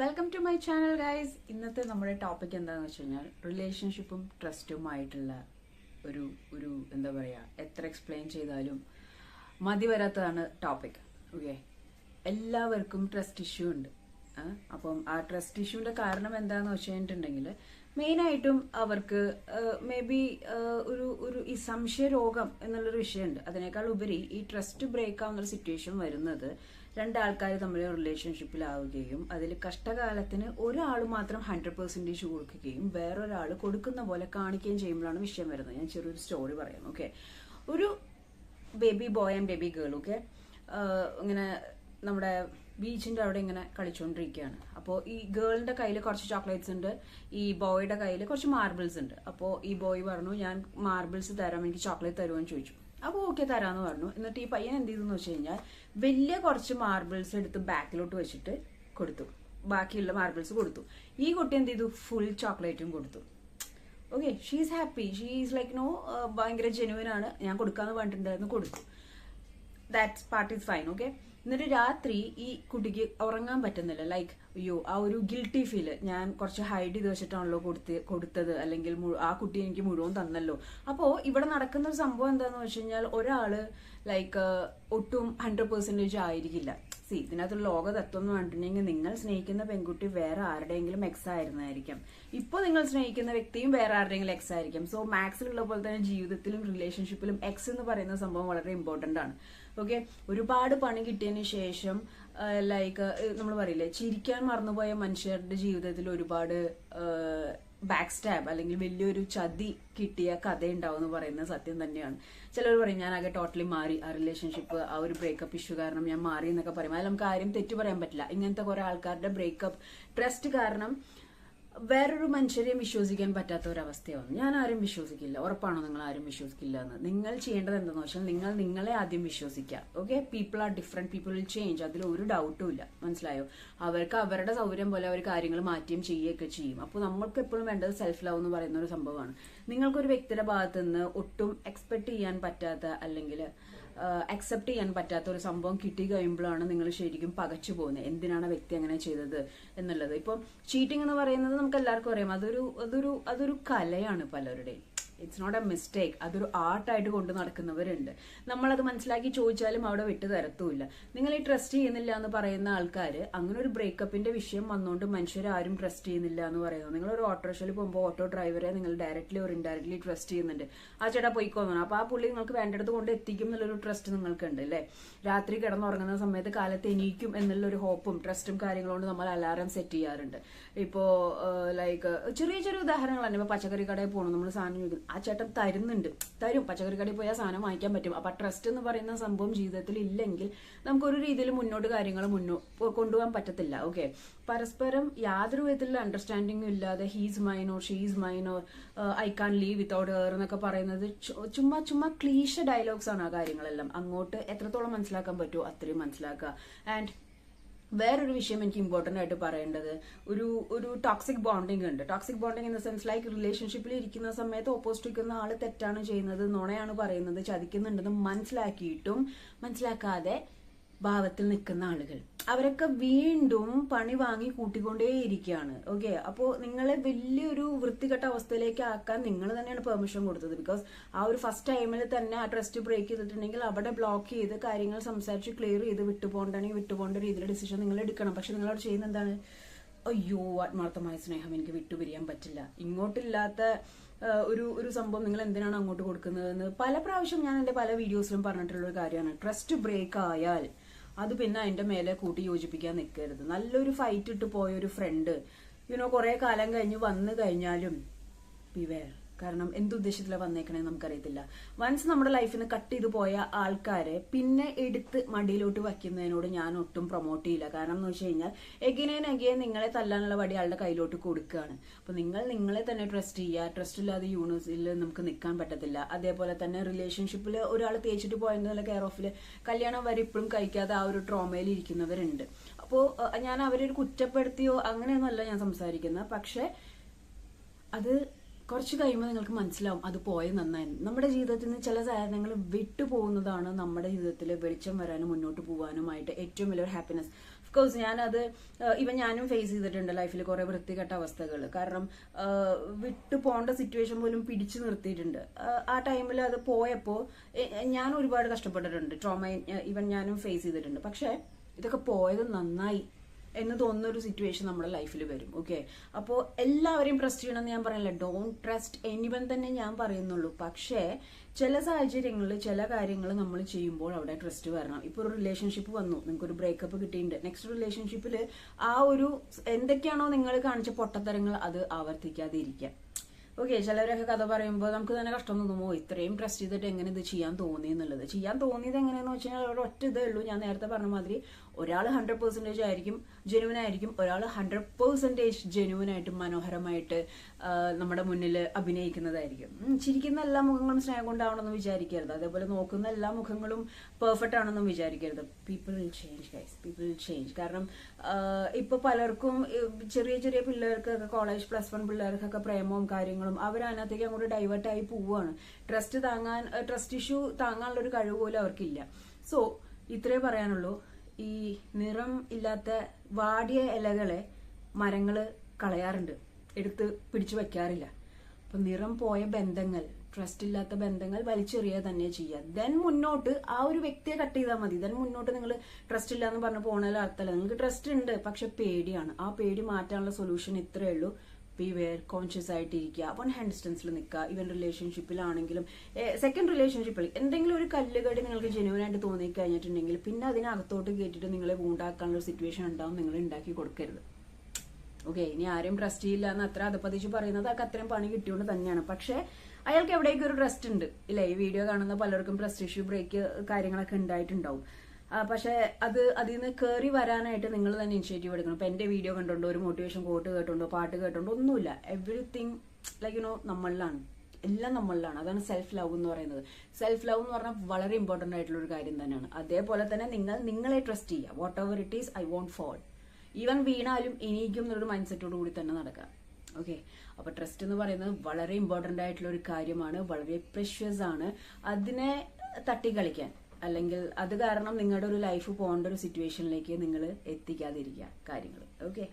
Welcome to my channel guys ഇന്നത്തെ നമ്മുടെ topic എന്താണെന്ന് വെച്ച് കഴിഞ്ഞാൽ റിലേഷൻഷിപ്പും ട്രസ്റ്റുമായിട്ടുള്ള ഒരു ഒരു എന്താ പറയുക എത്ര എക്സ്പ്ലെയിൻ ചെയ്താലും മതി വരാത്തതാണ് ടോപ്പിക് ഓക്കെ എല്ലാവർക്കും ട്രസ്റ്റ് ഇഷ്യൂ ഉണ്ട്. അപ്പം ആ ട്രസ്റ്റ് ഇഷ്യൂവിന്റെ കാരണം എന്താണെന്ന് വെച്ച് കഴിഞ്ഞിട്ടുണ്ടെങ്കിൽ മെയിനായിട്ടും അവർക്ക് മേ ബി ഒരു ഒരു ഈ സംശയ രോഗം എന്നുള്ളൊരു വിഷയമുണ്ട്. അതിനേക്കാൾ ഉപരി ഈ ട്രസ്റ്റ് ബ്രേക്ക് ആവുന്ന ഒരു സിറ്റുവേഷൻ വരുന്നത് രണ്ടാൾക്കാർ തമ്മിൽ റിലേഷൻഷിപ്പിലാവുകയും അതിൽ കഷ്ടകാലത്തിന് ഒരാൾ മാത്രം ഹൺഡ്രഡ് പെർസെന്റേജ് കൊടുക്കുകയും വേറൊരാൾ കൊടുക്കുന്ന പോലെ കാണിക്കുകയും ചെയ്യുമ്പോഴാണ് വിഷയം വരുന്നത്. ഞാൻ ചെറിയൊരു സ്റ്റോറി പറയാം ഓക്കെ ഒരു baby boy and baby girl okay ഇങ്ങനെ നമ്മുടെ ബീച്ചിന്റെ അവിടെ ഇങ്ങനെ കളിച്ചുകൊണ്ടിരിക്കുകയാണ് അപ്പോൾ ഈ ഗേളിന്റെ കയ്യിൽ കുറച്ച് ചോക്ലേറ്റ്സ് ഉണ്ട് ഈ ബോയുടെ കയ്യിൽ കുറച്ച് മാർബിൾസ് ഉണ്ട്. അപ്പോൾ ഈ ബോയ് പറഞ്ഞു ഞാൻ മാർബിൾസ് തരാം എനിക്ക് ചോക്ലേറ്റ് തരുമോ? എന്ന് ചോദിച്ചു. അപ്പോൾ ഓക്കെ തരാമെന്ന് പറഞ്ഞു. എന്നിട്ട് ഈ പയ്യൻ എന്ത് ചെയ്തെന്ന് വെച്ച് കഴിഞ്ഞാൽ വലിയ കുറച്ച് മാർബിൾസ് എടുത്ത് ബാക്കിലോട്ട് വെച്ചിട്ട് കൊടുത്തു. ബാക്കിയുള്ള മാർബിൾസ് കൊടുത്തു. ഈ കുട്ടി എന്ത് ചെയ്തു? ഫുൾ ചോക്ലേറ്റും കൊടുത്തു. Okay she is happy she is like no ഭയങ്കര ജെനുവൻ ആണ്. ഞാൻ കൊടുക്കാന്ന് പറഞ്ഞിട്ടുണ്ടായിരുന്നു കൊടുത്തു. That's part is fine okay എന്നിട്ട് രാത്രി ഈ കുട്ടിക്ക് ഉറങ്ങാൻ പറ്റുന്നില്ല. ലൈക്ക് അയ്യോ ആ ഒരു ഗിൽട്ടി ഫീൽ ഞാൻ കുറച്ച് ഹൈഡ് ചെയ്ത് വെച്ചിട്ടാണല്ലോ കൊടുത്ത് കൊടുത്തത്. അല്ലെങ്കിൽ ആ കുട്ടി എനിക്ക് മുഴുവൻ തന്നല്ലോ. അപ്പോൾ ഇവിടെ നടക്കുന്ന ഒരു സംഭവം എന്താന്ന് വെച്ച് കഴിഞ്ഞാൽ ഒരാൾ ലൈക്ക് ഒട്ടും ഹൺഡ്രഡ് പെർസെന്റേജ് ആയിരിക്കില്ല. സി. ഇതിനകത്ത് ലോക തത്വം എന്ന് പറഞ്ഞിട്ടുണ്ടെങ്കിൽ നിങ്ങൾ സ്നേഹിക്കുന്ന പെൺകുട്ടി വേറെ ആരുടെയെങ്കിലും എക്സ് ആയിരുന്നായിരിക്കും. ഇപ്പോൾ നിങ്ങൾ സ്നേഹിക്കുന്ന വ്യക്തിയും വേറെ ആരുടെയെങ്കിലും എക്സ് ആയിരിക്കും. സോ മാക്സിലുള്ള പോലെ തന്നെ ജീവിതത്തിലും റിലേഷൻഷിപ്പിലും എക്സ് എന്ന് പറയുന്ന സംഭവം വളരെ ഇമ്പോർട്ടന്റ് ആണ്. ഓക്കെ ഒരുപാട് പണി കിട്ടിയതിന് ശേഷം ലൈക്ക് നമ്മൾ പറയില്ലേ ചിരിക്കാൻ മറന്നുപോയ മനുഷ്യരുടെ ജീവിതത്തിൽ ഒരുപാട് ബാക്ക് സ്റ്റാബ് അല്ലെങ്കിൽ വലിയൊരു ചതി കിട്ടിയ കഥ ഉണ്ടാവും എന്ന് പറയുന്നത് സത്യം തന്നെയാണ്. ചിലർ പറയും ഞാൻ ആകെ ടോട്ടലി മാറി. ആ റിലേഷൻഷിപ്പ് ആ ഒരു ബ്രേക്കപ്പ് ഇഷ്യൂ കാരണം ഞാൻ മാറി എന്നൊക്കെ പറയും. അതിൽ നമുക്ക് ആരും തെറ്റു പറയാൻ പറ്റില്ല. ഇങ്ങനത്തെ കുറെ ആൾക്കാരുടെ ബ്രേക്കപ്പ് ട്രസ്റ്റ് കാരണം വേറൊരു മനുഷ്യരെയും വിശ്വസിക്കാൻ പറ്റാത്ത ഒരു അവസ്ഥയാവും ഞാൻ ആരും വിശ്വസിക്കില്ല. ഉറപ്പാണോ നിങ്ങൾ ആരും വിശ്വസിക്കില്ല എന്ന് നിങ്ങൾ ചെയ്യേണ്ടത് എന്താണെന്ന് വെച്ചാൽ നിങ്ങൾ നിങ്ങളെ ആദ്യം വിശ്വസിക്കുക. Okay people are different people will change അതിൽ ഒരു ഡൗട്ടും ഇല്ല. മനസ്സിലായോ? അവർക്ക് അവരുടെ സൗകര്യം പോലെ അവർ കാര്യങ്ങൾ മാറ്റുകയും ചെയ്യുകയൊക്കെ ചെയ്യും. അപ്പോൾ നമ്മൾക്ക് എപ്പോഴും വേണ്ടത് സെൽഫ് ലവ് എന്ന് പറയുന്ന ഒരു സംഭവമാണ്. നിങ്ങൾക്കൊരു വ്യക്തിയുടെ ഭാഗത്ത് നിന്ന് ഒട്ടും എക്സ്പെക്ട് ചെയ്യാൻ പറ്റാത്ത അല്ലെങ്കിൽ അക്സെപ്റ്റ് ചെയ്യാൻ പറ്റാത്ത ഒരു സംഭവം കിട്ടി കഴിയുമ്പോഴാണ് നിങ്ങൾ ശരിക്കും പകച്ചു പോകുന്നത്. എന്തിനാണ് വ്യക്തി അങ്ങനെ ചെയ്തത് എന്നുള്ളത്. ഇപ്പം ചീറ്റിംഗ് എന്ന് പറയുന്നത് നമുക്ക് എല്ലാവർക്കും അറിയാം. അതൊരു അതൊരു അതൊരു കലയാണ് പലരുടെയും. ഇറ്റ്സ് നോട്ട് എ മിസ്റ്റേക്ക് അതൊരു ആർട്ടായിട്ട് കൊണ്ടു നടക്കുന്നവരുണ്ട്. നമ്മളത് മനസ്സിലാക്കി ചോദിച്ചാലും അവിടെ വിട്ടു തരത്തുമില്ല. നിങ്ങൾ ഈ ട്രസ്റ്റ് ചെയ്യുന്നില്ല എന്ന് പറയുന്ന ആൾക്കാർ അങ്ങനെ ഒരു ബ്രേക്കപ്പിന്റെ വിഷയം വന്നുകൊണ്ട് മനുഷ്യരാരും ട്രസ്റ്റ് ചെയ്യുന്നില്ല എന്ന് പറയുന്നു. നിങ്ങൾ ഒരു ഓട്ടോറിക്ഷയിൽ പോകുമ്പോൾ ഓട്ടോ ഡ്രൈവറെ നിങ്ങൾ ഡയറക്റ്റ്ലി ഒരു ഇൻഡയറക്ട്ലി ട്രസ്റ്റ് ചെയ്യുന്നുണ്ട്. ആ ചേട്ടാ പോയിക്കോന്നു അപ്പോൾ ആ പുള്ളി നിങ്ങൾക്ക് വേണ്ടടുത്ത് കൊണ്ട് എത്തിക്കും എന്നുള്ളൊരു ട്രസ്റ്റ് നിങ്ങൾക്കുണ്ട് അല്ലേ രാത്രി കിടന്നുറങ്ങുന്ന സമയത്ത് കാലത്ത് എന്നുള്ള ഒരു ഹോപ്പും ട്രസ്റ്റും കാര്യങ്ങളുകൊണ്ട് നമ്മൾ അലാറം സെറ്റ് ചെയ്യാറുണ്ട്. ഇപ്പോ ലൈക്ക് ചെറിയ ചെറിയ ഉദാഹരണങ്ങളാണ്. ഇപ്പൊ പച്ചക്കറി കടയിൽ പോകണം നമ്മൾ സാധനം ആ ചേട്ടൻ തരുന്നുണ്ട്. തരും. പച്ചക്കറി കടയിൽ പോയാൽ സാധനം വാങ്ങിക്കാൻ പറ്റും. അപ്പൊ ട്രസ്റ്റ് എന്ന് പറയുന്ന സംഭവം ജീവിതത്തിൽ ഇല്ലെങ്കിൽ നമുക്കൊരു രീതിയിൽ മുന്നോട്ട് കാര്യങ്ങൾ മുന്നോ കൊണ്ടുപോകാൻ പറ്റത്തില്ല. ഓക്കെ പരസ്പരം യാതൊരു വിധത്തിലുള്ള അണ്ടർസ്റ്റാൻഡിങ്ങും ഇല്ലാതെ ഹീസ് മൈനോ she's മൈനോ I can live without her എന്നൊക്കെ പറയുന്നത് ചുമ്മാ ചുമ്മാ ക്ലീഷ ഡയലോഗ്സ് ആണ് ആ കാര്യങ്ങളെല്ലാം. അങ്ങോട്ട് എത്രത്തോളം മനസ്സിലാക്കാൻ പറ്റുമോ അത്രയും മനസ്സിലാക്കുക. ആൻഡ് വേറൊരു വിഷയം എനിക്ക് ഇമ്പോർട്ടന്റ് ആയിട്ട് പറയേണ്ടത്. ഒരു ഒരു ടോക്സിക് ബോണ്ടിങ് ഉണ്ട്. Toxic bonding in the sense like റിലേഷൻഷിപ്പിൽ ഇരിക്കുന്ന സമയത്ത് ഓപ്പോസിറ്റ് നിൽക്കുന്ന ആൾ തെറ്റാണ് ചെയ്യുന്നത് നുണയാണ് പറയുന്നത് ചതിക്കുന്നുണ്ടെന്ന് മനസ്സിലാക്കിയിട്ടും മനസ്സിലാക്കാതെ ഭാവത്തിൽ നിൽക്കുന്ന ആളുകൾ. അവരൊക്കെ വീണ്ടും പണി വാങ്ങി കൂട്ടിക്കൊണ്ടേയിരിക്കുകയാണ്. ഓക്കെ അപ്പോൾ നിങ്ങളെ വലിയൊരു വൃത്തികെട്ട അവസ്ഥയിലേക്ക് ആക്കാൻ നിങ്ങൾ തന്നെയാണ് പെർമിഷൻ കൊടുത്തത്. ബിക്കോസ് ആ ഒരു ഫസ്റ്റ് ടൈമിൽ തന്നെ ആ ട്രസ്റ്റ് ബ്രേക്ക് ചെയ്തിട്ടുണ്ടെങ്കിൽ അവിടെ ബ്ലോക്ക് ചെയ്ത് കാര്യങ്ങൾ സംസാരിച്ച് ക്ലിയർ ചെയ്ത് വിട്ടുപോകണ്ടെങ്കിൽ വിട്ടുപോകേണ്ട രീതിയിൽ ഡിസിഷൻ നിങ്ങൾ എടുക്കണം. പക്ഷെ നിങ്ങൾ അവിടെ ചെയ്യുന്ന എന്താണ്? അയ്യോ ആത്മാർത്ഥമായ സ്നേഹം എനിക്ക് വിട്ടുപിരിയാൻ പറ്റില്ല. ഇങ്ങോട്ടില്ലാത്ത ഒരു ഒരു സംഭവം നിങ്ങൾ എന്തിനാണ് അങ്ങോട്ട് കൊടുക്കുന്നതെന്ന് പല പ്രാവശ്യം ഞാൻ എന്റെ പല വീഡിയോസിലും പറഞ്ഞിട്ടുള്ള ഒരു കാര്യമാണ്. ട്രസ്റ്റ് ബ്രേക്ക് ആയാൽ അത് പിന്നെ അതിന്റെ മേലെ കൂട്ടി യോജിപ്പിക്കാൻ നിൽക്കരുത് നല്ലൊരു ഫൈറ്റ് ഇട്ട് പോയ ഒരു ഫ്രണ്ട് യുനോ കുറേ കാലം കഴിഞ്ഞ് വന്നു കഴിഞ്ഞാലും ബിവെയർ കാരണം എന്തുദ്ദേശത്തിലാണ് വന്നേക്കണേ നമുക്കറിയത്തില്ല. വൺസ് നമ്മുടെ ലൈഫിൽ നിന്ന് കട്ട് ചെയ്തു പോയ ആൾക്കാരെ പിന്നെ എടുത്ത് മടിയിലോട്ട് വയ്ക്കുന്നതിനോട് ഞാൻ ഒട്ടും പ്രൊമോട്ട് ചെയ്യില്ല. കാരണം എന്ന് വെച്ച് കഴിഞ്ഞാൽ എഗെയിൻ എഗിയെ നിങ്ങളെ തല്ലാനുള്ള വടി ആളുടെ കയ്യിലോട്ട് കൊടുക്കുകയാണ്. അപ്പൊ നിങ്ങൾ നിങ്ങളെ തന്നെ ട്രസ്റ്റ് ചെയ്യുക. ട്രസ്റ്റ് ഇല്ലാതെ യൂണിവേഴ്സിൽ നമുക്ക് നിൽക്കാൻ പറ്റത്തില്ല. അതേപോലെ തന്നെ റിലേഷൻഷിപ്പിൽ ഒരാൾ തേച്ചിട്ട് പോയതിന്റെ കെയർ ഓഫിൽ കല്യാണം വരെ ഇപ്പോഴും കഴിക്കാതെ ആ ഒരു ട്രോമയിൽ ഇരിക്കുന്നവരുണ്ട്. അപ്പോൾ ഞാൻ അവരെ കുറ്റപ്പെടുത്തിയോ അങ്ങനെയൊന്നുമല്ല ഞാൻ സംസാരിക്കുന്നത്. പക്ഷെ അത് കുറച്ച് കഴിയുമ്പോൾ നിങ്ങൾക്ക് മനസ്സിലാവും അത് പോയത് നന്നായി. നമ്മുടെ ജീവിതത്തിൽ നിന്ന് ചില സാധനങ്ങൾ വിട്ടുപോകുന്നതാണ് നമ്മുടെ ജീവിതത്തിൽ വെളിച്ചം വരാനും മുന്നോട്ട് പോകാനുമായിട്ട് ഏറ്റവും വലിയൊരു ഹാപ്പിനെസ് കോഴ്സ് ഞാനത് ഇവൻ ഞാനും ഫേസ് ചെയ്തിട്ടുണ്ട് ലൈഫിൽ കുറെ വൃത്തികെട്ട അവസ്ഥകൾ കാരണം വിട്ടു പോകേണ്ട സിറ്റുവേഷൻ പോലും പിടിച്ചു നിർത്തിയിട്ടുണ്ട്. ആ ടൈമിൽ അത് പോയപ്പോൾ ഞാൻ ഒരുപാട് കഷ്ടപ്പെട്ടിട്ടുണ്ട്. ട്രോമ ഇവൻ ഞാനും ഫേസ് ചെയ്തിട്ടുണ്ട്. പക്ഷേ ഇതൊക്കെ പോയത് നന്നായി. എന്ന് തോന്നുന്ന ഒരു സിറ്റുവേഷൻ നമ്മുടെ ലൈഫിൽ വരും ഓക്കെ അപ്പോൾ എല്ലാവരെയും ട്രസ്റ്റ് ചെയ്യണമെന്ന് ഞാൻ പറയില്ല ഡോണ്ട് ട്രസ്റ്റ് എനിവൻ തന്നെ ഞാൻ പറയുന്നുള്ളൂ. പക്ഷേ ചില സാഹചര്യങ്ങളിൽ ചില കാര്യങ്ങൾ നമ്മൾ ചെയ്യുമ്പോൾ അവിടെ ട്രസ്റ്റ് വരണം. ഇപ്പോൾ ഒരു റിലേഷൻഷിപ്പ് വന്നു നിങ്ങൾക്ക് ഒരു ബ്രേക്കപ്പ് കിട്ടിയിട്ടുണ്ട് നെക്സ്റ്റ് റിലേഷൻഷിപ്പിൽ ആ ഒരു എന്തൊക്കെയാണോ നിങ്ങൾ കാണിച്ച പൊട്ടത്തരങ്ങൾ അത് ആവർത്തിക്കാതിരിക്കുക. ഓക്കെ ചിലവരൊക്കെ കഥ പറയുമ്പോൾ നമുക്ക് തന്നെ കഷ്ടം തോന്നുമോ ഇത്രയും ട്രസ്റ്റ് ചെയ്തിട്ട് എങ്ങനെ ഇത് ചെയ്യാൻ തോന്നി എന്നുള്ളത്? ചെയ്യാൻ തോന്നിയത് എങ്ങനെയെന്ന് വെച്ച് കഴിഞ്ഞാൽ ഒരു ഒറ്റ ഇതേ ഉള്ളൂ. ഞാൻ നേരത്തെ പറഞ്ഞ മാതിരി ഒരാൾ ഹൺഡ്രഡ് പെർസെന്റേജ് ആയിരിക്കും ജെനുവൻ ആയിരിക്കും. ഒരാൾ ഹൺഡ്രഡ് പെർസെന്റേജ് ജെനുവൻ ആയിട്ട് മനോഹരമായിട്ട് നമ്മുടെ മുന്നിൽ അഭിനയിക്കുന്നതായിരിക്കും. ചിരിക്കുന്ന എല്ലാ മുഖങ്ങളും സ്നേഹം കൊണ്ടാവണമെന്ന് വിചാരിക്കരുത്. അതേപോലെ നോക്കുന്ന എല്ലാ മുഖങ്ങളും പെർഫെക്റ്റ് ആണെന്നും വിചാരിക്കരുത്. People will change guys people will change കാരണം ഇപ്പോൾ ഇപ്പൊ പലർക്കും ചെറിയ ചെറിയ പിള്ളേർക്കൊക്കെ കോളേജ് പ്ലസ് വൺ പിള്ളേർക്കൊക്കെ പ്രേമവും കാര്യങ്ങളും അവർ അതിനകത്തേക്ക് അങ്ങോട്ട് ഡൈവേർട്ട് ആയി പോവുകയാണ് ട്രസ്റ്റ് താങ്ങാൻ ട്രസ്റ്റ് ഇഷ്യൂ താങ്ങാനുള്ള ഒരു കഴിവ് പോലും അവർക്കില്ല. സോ ഇത്രേ പറയാനുള്ളൂ. ഈ നിറം ഇല്ലാത്ത വാടിയ ഇലകളെ മരങ്ങൾ കളയാറുണ്ട്. എടുത്ത് പിടിച്ചു വെക്കാറില്ല. അപ്പൊ നിറം പോയ ബന്ധങ്ങൾ ട്രസ്റ്റ് ഇല്ലാത്ത ബന്ധങ്ങൾ വലിച്ചെറിയുക തന്നെ ചെയ്യുക ദെൻ മുന്നോട്ട് ആ ഒരു വ്യക്തിയെ കട്ട് ചെയ്താൽ മതി. ദെൻ മുന്നോട്ട് നിങ്ങൾ ട്രസ്റ്റ് ഇല്ല എന്ന് പറഞ്ഞ് പോകണതിൽ അർത്ഥമല്ല നിങ്ങൾക്ക് ട്രസ്റ്റ് ഉണ്ട് പക്ഷെ പേടിയാണ്. ആ പേടി മാറ്റാനുള്ള സൊല്യൂഷൻ ഇത്രയേ ഉള്ളൂ. ബി വെയർ കോൺഷ്യസ് ആയിട്ടിരിക്കുക വൺ ഹാൻഡ് ഡിസ്റ്റൻസിൽ നിൽക്കുക ഇവൻ റിലേഷൻഷിപ്പിലാണെങ്കിലും സെക്കൻഡ് റിലേഷൻഷിപ്പിൽ എന്തെങ്കിലും ഒരു കല്ലുകടി നിങ്ങൾക്ക് ജെന്യൂൻ ആയിട്ട് തോന്നി കഴിഞ്ഞിട്ടുണ്ടെങ്കിൽ പിന്നെ അതിനകത്തോട്ട് കേട്ടിട്ട് നിങ്ങളെ ഉണ്ടാക്കാനുള്ള ഒരു സിറ്റുവേഷൻ ഉണ്ടാവും നിങ്ങൾ ഉണ്ടാക്കി കൊടുക്കരുത്. ഓക്കെ ഇനി ആരെയും ട്രസ്റ്റ് ചെയ്യില്ല എന്ന് അത്ര അതപ്പതിച്ച് പറയുന്നത് അതൊക്കെ അത്രയും പണി കിട്ടിയോണ്ട് തന്നെയാണ്. പക്ഷെ അയാൾക്ക് എവിടേക്കും ഒരു ട്രസ്റ്റ് ഉണ്ട്? ഇല്ലേ ഈ വീഡിയോ കാണുന്ന പലർക്കും ട്രസ്റ്റ് ഇഷ്യൂ ബ്രേക്ക് കാര്യങ്ങളൊക്കെ ഉണ്ടായിട്ടുണ്ടാവും പക്ഷെ അത് അതിൽ നിന്ന് കയറി വരാനായിട്ട് നിങ്ങൾ തന്നെ ഇനിഷ്യേറ്റീവ് എടുക്കണം. ഇപ്പൊ എന്റെ വീഡിയോ കണ്ടുണ്ടോ? ഒരു മോട്ടിവേഷൻ കോട്ട് കേട്ടുണ്ടോ? പാട്ട് കേട്ടുണ്ടോ? ഒന്നുമില്ല. എവറിത്തിങ് ലൈക്ക് യു നോ നമ്മളിലാണ്. എല്ലാം നമ്മളിലാണ്. അതാണ് സെൽഫ് ലവ് എന്ന് പറയുന്നത്. സെൽഫ് ലവ് എന്ന് പറഞ്ഞാൽ വളരെ ഇമ്പോർട്ടന്റ് ആയിട്ടുള്ള ഒരു കാര്യം തന്നെയാണ്. അതേപോലെ തന്നെ നിങ്ങൾ നിങ്ങളെ ട്രസ്റ്റ് ചെയ്യുക. Whatever it is I won't fall even വീണാലും എനിക്കും എന്നൊരു മൈൻഡ് സെറ്റോട് കൂടി തന്നെ നടക്കാം ഓക്കെ അപ്പൊ ട്രസ്റ്റ് എന്ന് പറയുന്നത് വളരെ ഇമ്പോർട്ടന്റ് ആയിട്ടുള്ള ഒരു കാര്യമാണ്. വളരെ പ്രഷ്യസ് ആണ്. അതിനെ തട്ടിക്കളിക്കാൻ. അല്ലെങ്കിൽ അത് കാരണം നിങ്ങളുടെ ഒരു ലൈഫ് പോകേണ്ട ഒരു സിറ്റുവേഷനിലേക്ക് നിങ്ങൾ എത്തിക്കാതിരിക്കുക. കാര്യങ്ങൾ. ഓക്കെ